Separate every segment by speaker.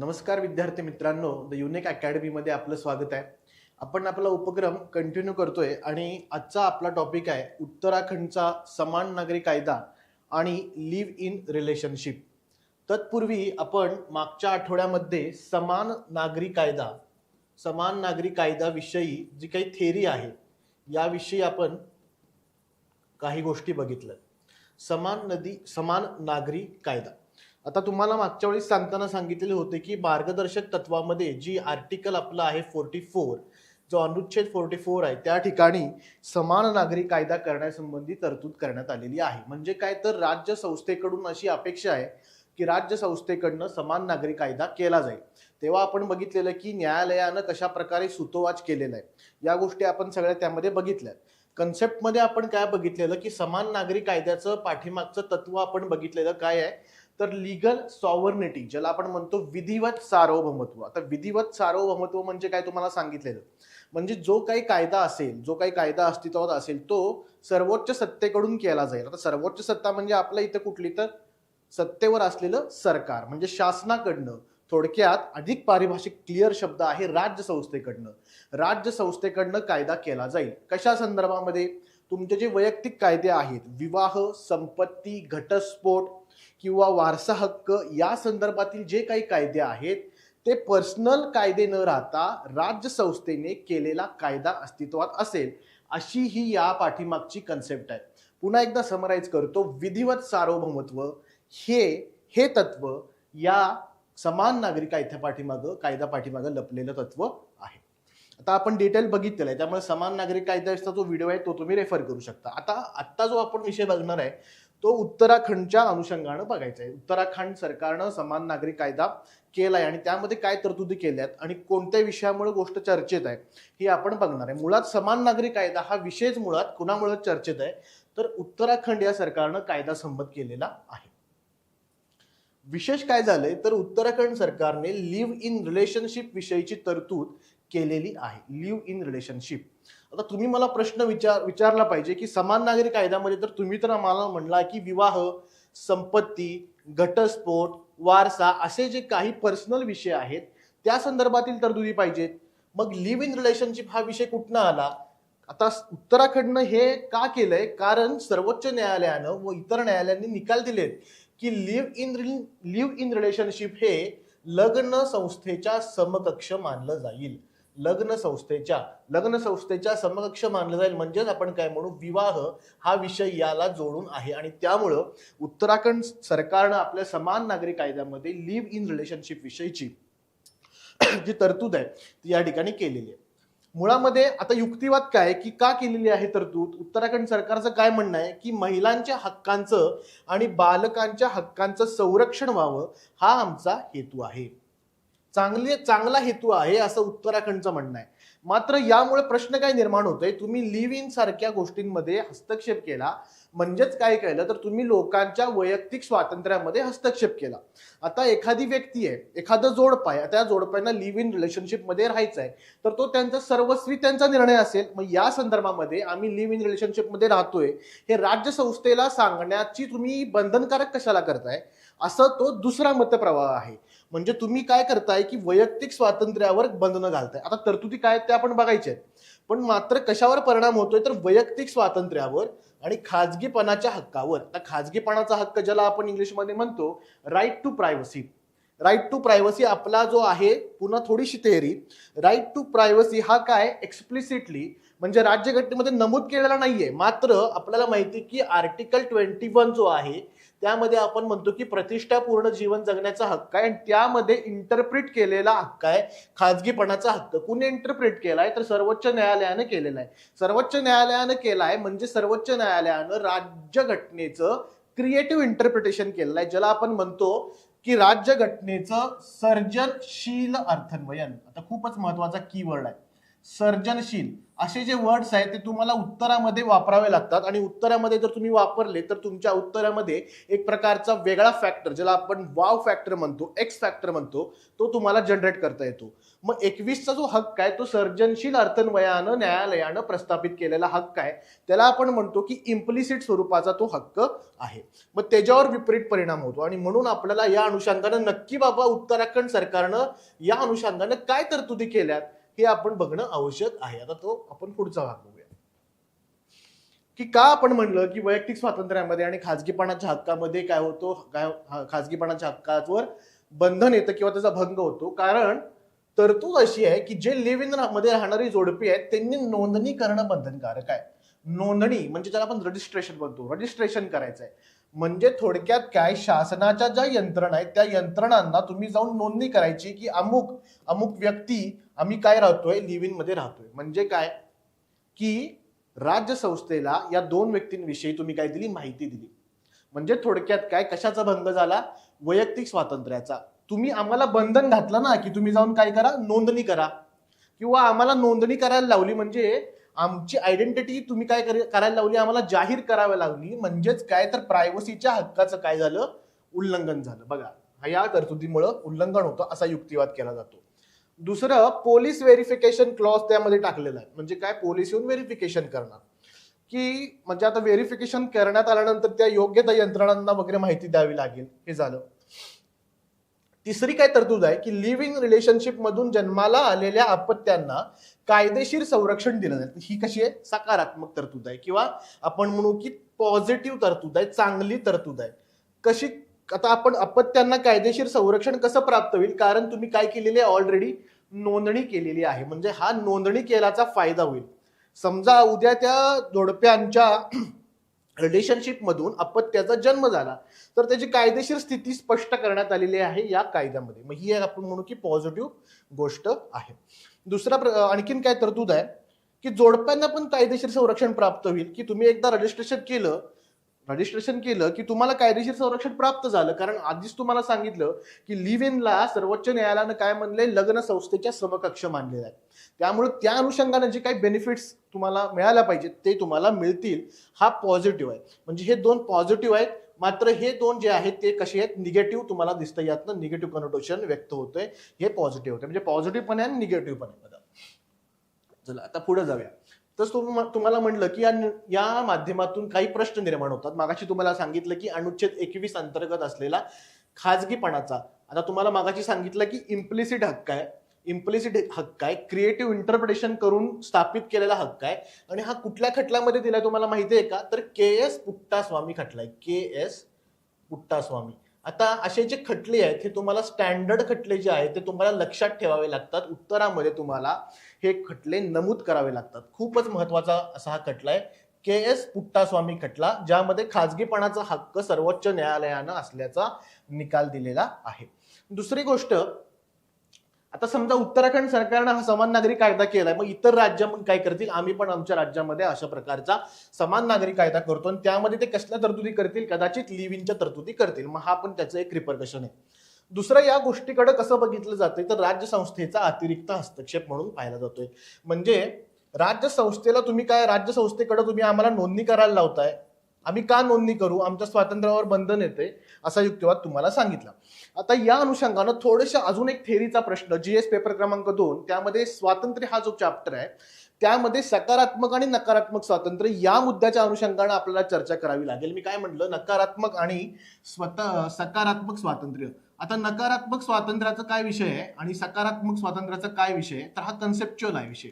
Speaker 1: नमस्कार विद्यार्थी मित्रांनो द युनिक अकॅडमीमध्ये आपलं स्वागत आहे. आपण आपला उपक्रम कंटिन्यू करतोय आणि आजचा आपला टॉपिक आहे उत्तराखंडचा समान नागरी कायदा आणि लिव्ह इन रिलेशनशिप तत्पूर्वी आपण मागच्या आठवड्यामध्ये समान नागरी कायदा समान नागरी कायद्याविषयी जी काही थेरी आहे याविषयी आपण काही गोष्टी बघितल्या समान नदी समान नागरी कायदा. आता तुम्हाला मागच्या वेळी सांगताना सांगितलेले होते की मार्गदर्शक तत्वामध्ये जी आर्टिकल आपला आहे फोर्टी फोर जो अनुच्छेद फोर्टी फोर आहे त्या ठिकाणी समान नागरी कायदा करण्यासंबंधी तरतूद करण्यात आलेली आहे. म्हणजे काय? तर राज्य संस्थेकडून अशी अपेक्षा आहे की राज्य संस्थेकडनं समान नागरी कायदा केला जाईल. तेव्हा आपण बघितलेलं की न्यायालयानं कशा प्रकारे सुतोवाच केलेला आहे. या गोष्टी आपण सगळ्या त्यामध्ये बघितल्या. कन्सेप्टमध्ये आपण काय बघितलेलं की समान नागरी कायद्याचं पाठीमागचं तत्व आपण बघितलेलं काय आहे? तर लिगल सॉवर्निटी ज्याला आपण म्हणतो विधिवत सार्वभौमत्व. आता विधिवत सार्वभौमत्व म्हणजे काय तुम्हाला सांगितलेलं? म्हणजे जो काही कायदा असेल जो काही कायदा अस्तित्वात असेल तो सर्वोच्च सत्तेकडून केला जाईल. आता सर्वोच्च सत्ता म्हणजे आपल्या इथं कुठली तर? सत्तेवर असलेलं सरकार. म्हणजे शासनाकडनं थोडक्यात अधिक पारिभाषिक क्लिअर शब्द आहे राज्य संस्थेकडनं राज्य संस्थेकडनं कायदा केला जाईल. कशा संदर्भामध्ये? तुमचे जे वैयक्तिक कायदे आहेत विवाह संपत्ती घटस्फोट किंवा वारसा हक्क या संदर्भातील जे काही कायदे आहेत ते पर्सनल कायदे न राहता राज्य संस्थेने केलेला कायदा अस्तित्वात असेल अशी ही या पाठीमागची कन्सेप्ट आहे. पुन्हा एकदा समराईज करतो. विधिवत सार्वभौमत्व हे हे तत्व या समान नागरी कायद्या पाठीमागं कायदा पाठीमागं लपलेलं तत्व आहे. आता आपण डिटेल बघितलेलं आहे त्यामुळे समान नागरिक कायद्याचा जो व्हिडिओ आहे तो तुम्ही रेफर करू शकता. आता आत्ता जो आपण विषय बघणार आहे तो उत्तराखंडच्या अनुषंगानं बघायचा आहे. उत्तराखंड सरकारनं समान नागरिक कायदा केलाय आणि त्यामध्ये काय तरतुदी केल्यात आणि कोणत्या विषयामुळे गोष्ट चर्चेत आहे ही आपण बघणार आहे. मुळात समान नागरिक कायदा हा विषयच मुळात कुणामुळे चर्चेत आहे? तर उत्तराखंड या सरकारनं कायदा संमत केलेला आहे. विशेष काय झालंय? तर उत्तराखंड सरकारने लिव्ह इन रिलेशनशिप विषयीची तरतूद केलेली आहे. लिव्ह इन रिलेशनशिप आता तुम्ही मला प्रश्न विचार विचारला पाहिजे की समान नागरी कायद्यामध्ये तर तुम्ही तर आम्हाला म्हणला की विवाह संपत्ती घटस्फोट वारसा असे जे काही पर्सनल विषय आहेत त्या संदर्भातील तरतुदी पाहिजेत. मग लिव्ह इन रिलेशनशिप हा विषय कुठनं आला? आता उत्तराखंडनं हे का केलंय? कारण सर्वोच्च न्यायालयानं व इतर न्यायालयांनी निकाल दिलेत की live in live in relationship हे लग्न संस्थेच्या समकक्ष मानलं जाईल. लग्न संस्थेच्या लग्न संस्थेच्या समकक्ष मानलं जाईल. म्हणजेच आपण काय म्हणू विवाह हा विषय याला जोडून आहे. आणि त्यामुळं उत्तराखंड सरकारनं आपल्या समान नागरी कायद्यामध्ये लिव्ह इन रिलेशनशिप विषयीची जी तरतूद आहे ती या ठिकाणी केलेली आहे. मुळामध्ये आता युक्तिवाद काय की का केलेली आहे तरतूद? उत्तराखंड सरकारचं काय म्हणणं आहे की महिलांच्या हक्कांचं आणि बालकांच्या हक्कांचं संरक्षण व्हावं हा आमचा हेतू आहे. चांगले चांगला हेतू आहे असं उत्तराखंडचं म्हणणं आहे. मात्र यामुळे प्रश्न काय निर्माण होतोय? तुम्ही लिव्ह इन सारख्या गोष्टींमध्ये हस्तक्षेप केला. म्हणजेच काय केलं तर तुम्ही लोकांच्या वैयक्तिक स्वातंत्र्यामध्ये हस्तक्षेप केला. आता एखादी व्यक्ती आहे एखादं जोडप आहे त्या जोडप्यांना लिव्ह इन रिलेशनशिपमध्ये राहायचं आहे तर तो त्यांचा सर्वस्वी त्यांचा निर्णय असेल. मग या संदर्भामध्ये आम्ही लिव्ह इन रिलेशनशिपमध्ये राहतोय. हे राज्य संस्थेला सांगण्याची तुम्ही बंधनकारक कशाला करताय? असं तो दुसरा मतप्रवाह आहे. म्हणजे तुम्ही काय करताय की वैयक्तिक स्वातंत्र्यावर बंधनं घालताय. आता तरतुदी काय आहेत ते आपण बघायचे आहेत. पण मात्र कशावर परिणाम होतोय तर वैयक्तिक स्वातंत्र्यावर आणि खाजगीपणाच्या हक्कावर. आता खाजगीपणाचा हक्क ज्याला आपण इंग्लिशमध्ये म्हणतो right to privacy right to privacy आपला जो आहे पुन्हा थोडीशी तेहरी राईट टू प्रायव्हसी हा काय? एक्सप्लिसिटली म्हणजे राज्यघटनेमध्ये नमूद केलेला नाहीये. मात्र आपल्याला माहिती की आर्टिकल ट्वेंटी वन जो आहे त्यामध्ये आपण म्हणतो की प्रतिष्ठापूर्ण जीवन जगण्याचा हक्क आहे आणि त्यामध्ये इंटरप्रिट केलेला हक्क आहे. खाजगीपणाचा हक्क. कुणी इंटरप्रिट आहे तर सर्वोच्च न्यायालयानं केलेला आहे. सर्वोच्च न्यायालयानं केलाय म्हणजे सर्वोच्च न्यायालयानं राज्यघटनेचं क्रिएटिव्ह इंटरप्रिटेशन केलेलं आहे. ज्याला आपण म्हणतो की राज्यघटनेचं सर्जनशील अर्थन्वयन. आता खूपच महत्त्वाचा कीवर्ड आहे. सर्जनशील. असे जे वर्ड्स आहेत ते तुम्हाला उत्तरामध्ये वापरावे लागतात. आणि उत्तरामध्ये जर तुम्ही वापरले तर तुमच्या उत्तरामध्ये एक प्रकारचा वेगळा फॅक्टर ज्याला आपण वाव फॅक्टर म्हणतो एक्स फॅक्टर म्हणतो तो तुम्हाला जनरेट करता येतो. मग एकवीसचा जो हक्क आहे तो सर्जनशील अर्थन्वयानं न्यायालयानं प्रस्थापित केलेला हक्क आहे. त्याला आपण म्हणतो की इम्प्लिसिट स्वरूपाचा तो हक्क आहे. मग त्याच्यावर विपरीत परिणाम होतो. आणि म्हणून आपल्याला या अनुषंगानं नक्की बाबा उत्तराखंड सरकारनं या अनुषंगानं काय तरतुदी केल्यात? हे आपण बघणं आवश्यक आहे. आता तो आपण पुढचा भाग बघूया. की का आपण म्हणलं की वैयक्तिक स्वातंत्र्यामध्ये आणि खाजगीपणाच्या हक्कामध्ये काय होतो काय खाजगीपणाच्या हक्कावर बंधन येतं किंवा त्याचा भंग होतो? कारण तरतूद अशी आहे की जे लिव्ह इनमध्ये राहणारी जोडपी आहेत त्यांनी नोंदणी करणं बंधनकारक आहे. नोंदणी म्हणजे ज्याला आपण रजिस्ट्रेशन म्हणतो. रजिस्ट्रेशन करायचं आहे म्हणजे थोडक्यात काय? शासनाच्या ज्या यंत्रणा आहेत त्या यंत्रणांना तुम्ही जाऊन नोंदणी करायची की अमुक अमुक व्यक्ती आम्ही काय राहतोय? लिव्ह इनमध्ये राहतोय. म्हणजे काय? की राज्य संस्थेला या दोन व्यक्तींविषयी तुम्ही काय दिली माहिती दिली. म्हणजे थोडक्यात काय? कशाचा भंग झाला? वैयक्तिक स्वातंत्र्याचा. तुम्ही आम्हाला बंधन घातलं ना की तुम्ही जाऊन काय करा? नोंदणी करा. किंवा आम्हाला नोंदणी करायला लावली म्हणजे आमची आयडेंटिटी तुम्ही काय करायला लावली आम्हाला जाहीर करावी लागली. म्हणजेच काय? तर प्रायव्हसीच्या हक्काचं काय झालं? उल्लंघन झालं. बघा हा या तरतुदीमुळं उल्लंघन होतं असा युक्तिवाद केला जातो. दुसरं पोलीस व्हेरिफिकेशन क्लॉज त्यामध्ये टाकलेला आहे. म्हणजे काय? पोलीस येऊन व्हेरिफिकेशन करणार. की म्हणजे आता व्हेरिफिकेशन करण्यात आल्यानंतर त्या योग्य त्या यंत्रणांना वगैरे माहिती द्यावी लागेल. हे झालं. तिसरी काय तरतूद आहे की लिव्हिंग रिलेशनशिपमधून रिलेशनशिप मधून जन्माला आलेल्या अपत्यांना कायदेशीर संरक्षण दिलं जातं ही कशी आहे? सकारात्मक तरतूद आहे किंवा आपण म्हणू की पॉझिटिव्ह तरतूद आहे चांगली तरतूद आहे. कशी आता आपण अपत्यांना कायदेशीर संरक्षण कसं प्राप्त होईल? कारण तुम्ही काय केलेले आहे? ऑलरेडी नोंदणी केलेली आहे. म्हणजे हा नोंदणी केल्याचा फायदा होईल. समजा उद्या त्या जोडप्यांच्या रिलेशनशिपमधून अपत्याचा जन्म झाला. तर त्याची कायदेशीर स्थिती स्पष्ट करण्यात आलेली आहे या कायद्यामध्ये. मग ही एक आपण म्हणू की पॉझिटिव्ह गोष्ट आहे. दुसरा प्र- आणखीन काय तरतूद आहे? की जोडप्यांना पण कायदेशीर संरक्षण प्राप्त होईल की तुम्ही एकदा रजिस्ट्रेशन केलं रजिस्ट्रेशन केलं की तुम्हाला कायदेशीर संरक्षण प्राप्त झालं. कारण आधीच तुम्हाला सांगितलं की लिव्ह इनला सर्वोच्च न्यायालयानं काय म्हणले लग्न संस्थेच्या समकक्ष मानलेलं आहे. त्यामुळे त्या अनुषंगाने जे काही बेनिफिट्स तुम्हाला मिळायला पाहिजेत ते तुम्हाला मिळतील. हा पॉझिटिव्ह आहे. म्हणजे हे दोन पॉझिटिव्ह आहेत. मात्र हे दोन जे आहेत ते कसे आहेत? निगेटिव्ह तुम्हाला दिसतं यातनं निगेटिव्ह कनोटेशन व्यक्त होतंय. हे पॉझिटिव्ह होते म्हणजे पॉझिटिव्ह पण आहे आणि निगेटिव्ह पण आहे. बघा चला आता पुढे जाऊया. तर तुम- तुम्हाला म्हटलं की या माध्यमातून काही प्रश्न निर्माण होतात. मागाशी तुम्हाला सांगितलं की अनुच्छेद एकवीस अंतर्गत असलेला खाजगीपणाचा. आता तुम्हाला मागाशी सांगितलं की इम्प्लिसिट हक्क आहे. इम्प्लिसिट हक्क आहे. क्रिएटिव्ह इंटरप्रिटेशन करून स्थापित केलेला हक्क आहे. आणि हा कुठल्या खटल्यामध्ये दिलाय तुम्हाला माहिती आहे का? तर के एस पुट्टास्वामी खटला आहे के एस पुट्टास्वामी. आता असे जे खटले आहेत हे तुम्हाला स्टँडर्ड खटले जे आहेत ते तुम्हाला लक्षात ठेवावे लागतात. उत्तरामध्ये तुम्हाला हे खटले नमूद करावे लागतात. खूपच महत्त्वाचा असा हा खटला आहे. के एस पुट्टास्वामी खटला ज्यामध्ये खाजगीपणाचा हक्क सर्वोच्च न्यायालयानं असल्याचा निकाल दिलेला आहे. दुसरी गोष्ट आता समजा उत्तराखंड सरकारनं हा समान नागरी कायदा केलाय मग इतर राज्य मग काय करतील? आम्ही पण आमच्या राज्यामध्ये अशा प्रकारचा समान नागरी कायदा करतो आणि त्यामध्ये ते कसल्या तरतुदी करतील? कदाचित लिव्हिंगच्या तरतुदी करतील. मग हा पण त्याचं एक रिपरकशन आहे. दुसरं या गोष्टीकडे कसं बघितलं जातंय तर राज्य संस्थेचा अतिरिक्त हस्तक्षेप म्हणून पाहिला जातोय. म्हणजे राज्य संस्थेला तुम्ही काय राज्य संस्थेकडे तुम्ही आम्हाला नोंदणी करायला लावताय? आम्ही का नोंदणी करू? आमच्या स्वातंत्र्यावर बंधन येते असा युक्तिवाद तुम्हाला सांगितला. आता या अनुषंगानं थोडेसे अजून एक थेरीचा प्रश्न जी एस पेपर क्रमांक दोन त्यामध्ये स्वातंत्र्य हा जो चॅप्टर आहे त्यामध्ये सकारात्मक आणि नकारात्मक स्वातंत्र्य या मुद्द्याच्या अनुषंगानं आपल्याला चर्चा करावी लागेल. मी काय म्हटलं? नकारात्मक आणि स्वतः सकारात्मक स्वातंत्र्य. आता नकारात्मक स्वातंत्र्याचा काय विषय आहे आणि सकारात्मक स्वातंत्र्याचा काय विषय आहे? तर हा कन्सेप्च्युअल आहे विषय.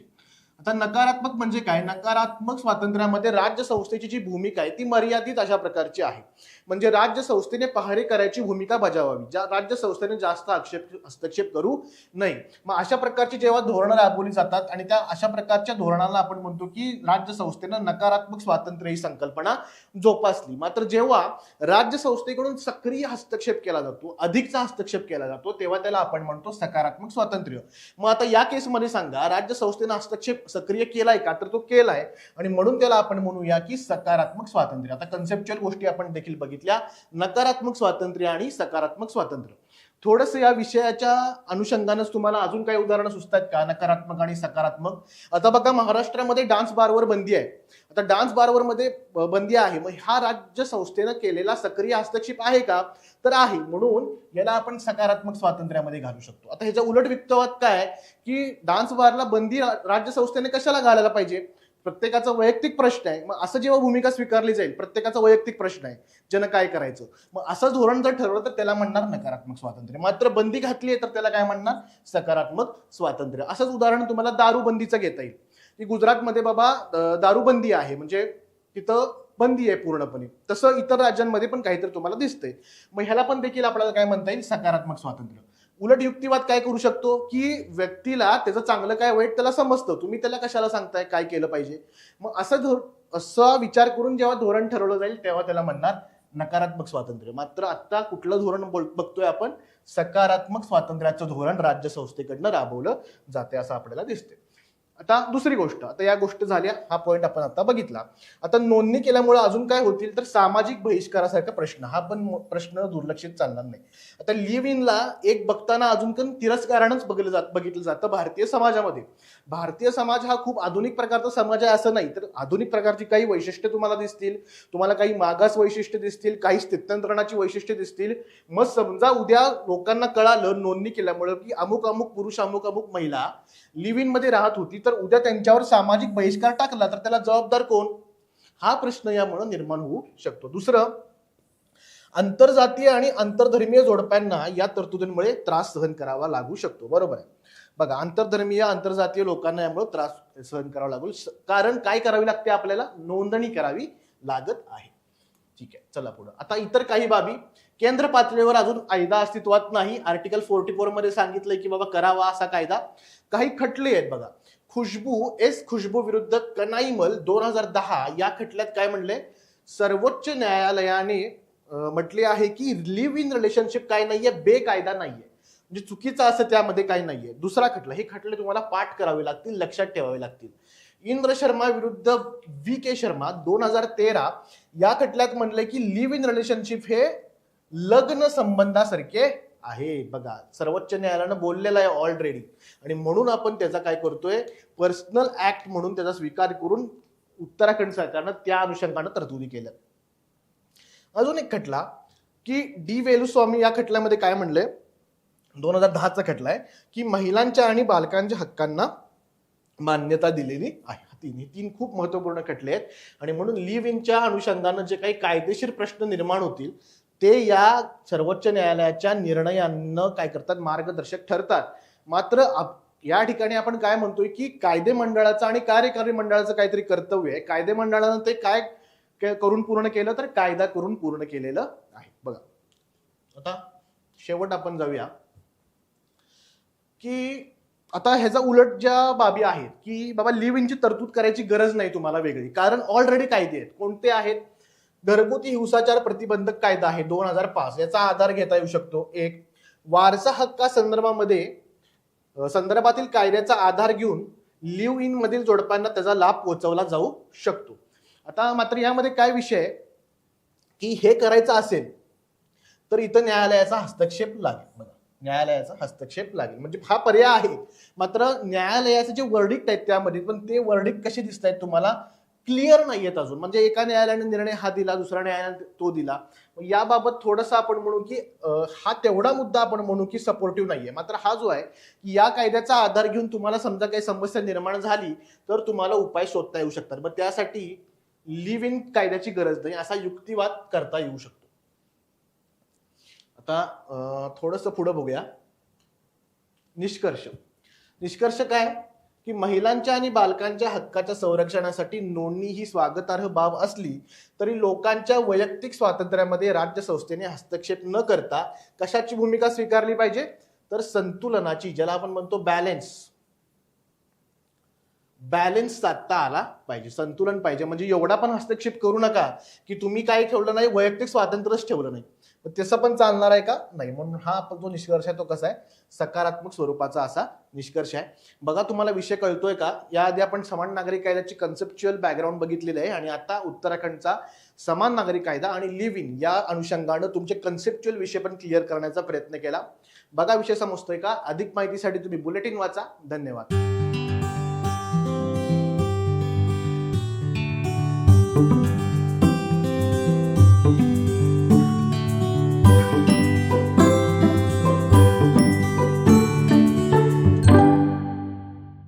Speaker 1: आता नकारात्मक म्हणजे काय? नकारात्मक स्वातंत्र्यामध्ये राज्य संस्थेची जी भूमिका आहे ती मर्यादित अशा प्रकारची आहे. म्हणजे राज्य संस्थेने पहारे करायची भूमिका बजावावी. ज्या राज्य संस्थेने जास्त आक्षेप हस्तक्षेप करू नये. मग अशा प्रकारची जेव्हा धोरणं राबवली जातात आणि त्या अशा प्रकारच्या धोरणाला आपण म्हणतो की राज्य संस्थेनं नकारात्मक स्वातंत्र्य ही संकल्पना जोपासली. मात्र जेव्हा राज्य संस्थेकडून सक्रिय हस्तक्षेप केला जातो अधिकचा हस्तक्षेप केला जातो तेव्हा त्याला आपण म्हणतो सकारात्मक स्वातंत्र्य. मग आता या केसमध्ये सांगा राज्य संस्थेनं हस्तक्षेप सक्रिय केलाय का? तर तो केलाय. आणि म्हणून त्याला आपण म्हणूया की सकारात्मक स्वातंत्र्य. आता कन्सेप्च्युअल गोष्टी आपण देखील बघितल्या. नकारात्मक स्वातंत्र्य आणि सकारात्मक स्वातंत्र्य. थोडस या विषयाच्या अनुषंगानंच तुम्हाला अजून काही उदाहरणं सुचतात का? नकारात्मक आणि सकारात्मक. आता बघा महाराष्ट्रामध्ये डान्स बारवर बंदी आहे. आता डान्स बारवर मध्ये बंदी आहे. मग हा राज्य संस्थेनं केलेला सक्रिय हस्तक्षेप आहे का? तर आहे. म्हणून याला आपण सकारात्मक स्वातंत्र्यामध्ये घालू शकतो. आता ह्याच्या उलट व्यक्तवाद काय आहे, की डान्स बारला बंदी राज्य संस्थेने कशाला घालायला पाहिजे? प्रत्येकाचा वैयक्तिक प्रश्न आहे. मग असं जेव्हा भूमिका स्वीकारली जाईल प्रत्येकाचा वैयक्तिक प्रश्न आहे. ज्यानं काय करायचं? मग असं धोरण जर ठरवलं तर त्याला म्हणणार नकारात्मक स्वातंत्र्य. मात्र बंदी घातली आहे तर त्याला काय म्हणणार? सकारात्मक स्वातंत्र्य. असंच उदाहरण तुम्हाला दारूबंदीचं घेता येईल. की गुजरातमध्ये बाबा दारूबंदी आहे. म्हणजे तिथं बंदी आहे पूर्णपणे. तसं इतर राज्यांमध्ये पण काहीतरी तुम्हाला दिसतंय. मग ह्याला पण देखील आपल्याला काय म्हणता येईल? सकारात्मक स्वातंत्र्य. उलट युक्तिवाद काय करू शकतो? की व्यक्तीला त्याचं चांगलं काय वाईट त्याला समजतं. तुम्ही त्याला कशाला सांगताय? काय केलं पाहिजे? मग असं धोर असा विचार करून जेव्हा धोरण ठरवलं जाईल तेव्हा त्याला म्हणणार नकारात्मक स्वातंत्र्य. मात्र आता कुठलं धोरण बोल- बघतोय आपण सकारात्मक स्वातंत्र्याचं धोरण राज्य संस्थेकडनं राबवलं जाते असं आपल्याला दिसते आता दुसरी गोष्ट आता या गोष्ट झाल्या हा पॉईंट आपण आता बघितला. आता नोंदणी केल्यामुळे अजून काय होतील तर सामाजिक बहिष्कारासारखा प्रश्न हा पण प्रश्न दुर्लक्षित चालणार नाही. आता लिव्ह इनला एक बघताना अजून पण तिरस्कारानंच बघितलं जात बघितलं जातं भारतीय समाजामध्ये. भारतीय समाज हा खूप आधुनिक प्रकारचा समाज आहे असं नाही तर आधुनिक प्रकारची काही वैशिष्ट्य तुम्हाला दिसतील तुम्हाला काही मागास वैशिष्ट्य दिसतील काही स्थित्यंतरणाची वैशिष्ट्य दिसतील. मग समजा उद्या लोकांना कळालं नोंदणी केल्यामुळे की अमुक अमुक पुरुष अमुक अमुक महिला लिव्हमध्ये राहत होती तर उद्या त्यांच्यावर सामाजिक बहिष्कार टाकला तर त्याला जबाबदार कोण? हा प्रश्न यामुळे निर्माण होऊ शकतो. दुसरं आंतरजातीय आणि आंतरधर्मीय जोडप्यांना या तरतुदींमुळे त्रास सहन करावा लागू शकतो. बरोबर आहे. बघा आंतरधर्मीय आंतरजातीय लोकांना यामुळे त्रास सहन करावा लागू कारण काय करावी लागते आपल्याला? नोंदणी करावी लागत आहे. ठीक आहे चला पुढे. आता इतर काही बाबी. केंद्र पातळीवर अजून कायदा अस्तित्वात नाही. आर्टिकल फोर्टी फोरमध्ये सांगितलंय की बाबा करावा असा कायदा काही खटले आहेत बघा. खुशबू एस खुशबू विरुद्ध कनाईमल दोन हजार दहा या खटल्यात काय म्हणले? सर्वोच्च न्यायालयाने म्हटले आहे की लिव्ह इन रिलेशनशिप काय नाहीये बेकायदा नाहीये. म्हणजे चुकीचं असं त्यामध्ये काही नाहीये. दुसरा खटला हे खटले तुम्हाला पाठ करावे लागतील लक्षात ठेवावे लागतील. इंद्र शर्मा विरुद्ध व्ही के शर्मा दोन हजार तेरा या खटल्यात म्हणले की लिव्ह इन रिलेशनशिप हे लग्न संबंधासारखे आहे. बघा सर्वोच्च न्यायालयानं बोललेलं आहे ऑलरेडी आणि म्हणून आपण त्याचा काय करतोय? पर्सनल ऍक्ट म्हणून त्याचा स्वीकार करून उत्तराखंड सरकारनं त्या अनुषंगानं तरतुदी केल्या. अजून एक खटला की डी वेलुस्वामी या खटल्यामध्ये काय म्हणलंय दोन हजार दहाचा खटला आहे की महिलांच्या आणि बालकांच्या हक्कांना मान्यता दिलेली आहे. तीन हे तीन खूप महत्त्वपूर्ण खटले आहेत. आणि म्हणून लिव्ह इनच्या अनुषंगानं जे काही कायदेशीर प्रश्न निर्माण होतील ते या सर्वोच्च न्यायालयाच्या निर्णयांना काय करतात? मार्गदर्शक ठरतात. मात्र आप- या ठिकाणी आपण काय म्हणतोय की कायदे मंडळाचं आणि कार्यकारी मंडळाचं काहीतरी कर्तव्य आहे. कायदे मंडळानं ते काय काय करून पूर्ण केलं तर कायदा करून पूर्ण केलेलं आहे. बघा. आता शेवट आपण जाऊया की आता ह्याचा उलट ज्या बाबी आहेत की बाबा लिव्ह इनची तरतूद करायची गरज नाही तुम्हाला वेगळी. कारण ऑलरेडी कायदे आहेत. कोणते आहेत? घरगुती हिंसाचार प्रतिबंधक कायदा आहे दोन हजार पाच. याचा आधार घेता येऊ शकतो. एक वारसा हक्का संदर्भामध्ये संदर्भातील कायद्याचा आधार घेऊन लिव्ह इन मधील जोडप्यांना त्याचा लाभ पोहोचवला जाऊ शकतो. आता मात्र यामध्ये काय विषय की हे करायचं असेल तर इथं न्यायालयाचा हस्तक्षेप लागेल. बघा न्यायालयाचा हस्तक्षेप लागेल. म्हणजे हा पर्याय आहे. मात्र न्यायालयाचे जे वर्डिक्ट आहेत त्यामध्ये पण ते वर्डिक्ट कसे दिसत आहेत तुम्हाला? क्लिअर नाही आहेत अजून. म्हणजे एका न्यायालयाने निर्णय हा दिला दुसऱ्या न्यायालयाने तो दिला. मग याबाबत थोडंसं आपण म्हणू की हा तेवढा मुद्दा आपण म्हणू की सपोर्टिव्ह नाहीये. मात्र हा जो आहे की या कायद्याचा आधार घेऊन तुम्हाला समजा काही समस्या निर्माण झाली तर तुम्हाला उपाय शोधता येऊ शकतात. मग त्यासाठी लिव्ह इन कायद्याची गरज नाही असा युक्तिवाद करता येऊ शकतो. आता थोडंसं पुढं बघूया. निष्कर्ष. निष्कर्ष काय? की महिलांच्या आणि बालकांच्या हक्काच्या संरक्षणासाठी नोंदणी ही स्वागतार्ह बाब असली तरी लोकांच्या वैयक्तिक स्वातंत्र्यामध्ये राज्य संस्थेने हस्तक्षेप न करता कशाची भूमिका स्वीकारली पाहिजे? तर संतुलनाची ज्याला आपण म्हणतो बॅलेन्स बॅलेन्स साधता आला पाहिजे संतुलन पाहिजे. म्हणजे एवढा पण हस्तक्षेप करू नका की तुम्ही काय ठेवलं नाही वैयक्तिक स्वातंत्र्यच ठेवलं नाही. पण तसं पण चालणार आहे का? नाही. म्हणून हा आपण जो निष्कर्ष आहे तो कसा आहे? सकारात्मक स्वरूपाचा असा निष्कर्ष आहे. बघा तुम्हाला विषय कळतोय का? याआधी आपण समान नागरिक कायद्याची कन्सेप्च्युअल बॅकग्राऊंड बघितलेलं आहे आणि आता उत्तराखंडचा समान नागरिक कायदा आणि लिव्ह इन या अनुषंगानं तुमचे कन्सेप्च्युअल विषय पण क्लिअर करण्याचा प्रयत्न केला. बघा विषय समजतोय का? अधिक माहितीसाठी तुम्ही बुलेटिन वाचा. धन्यवाद.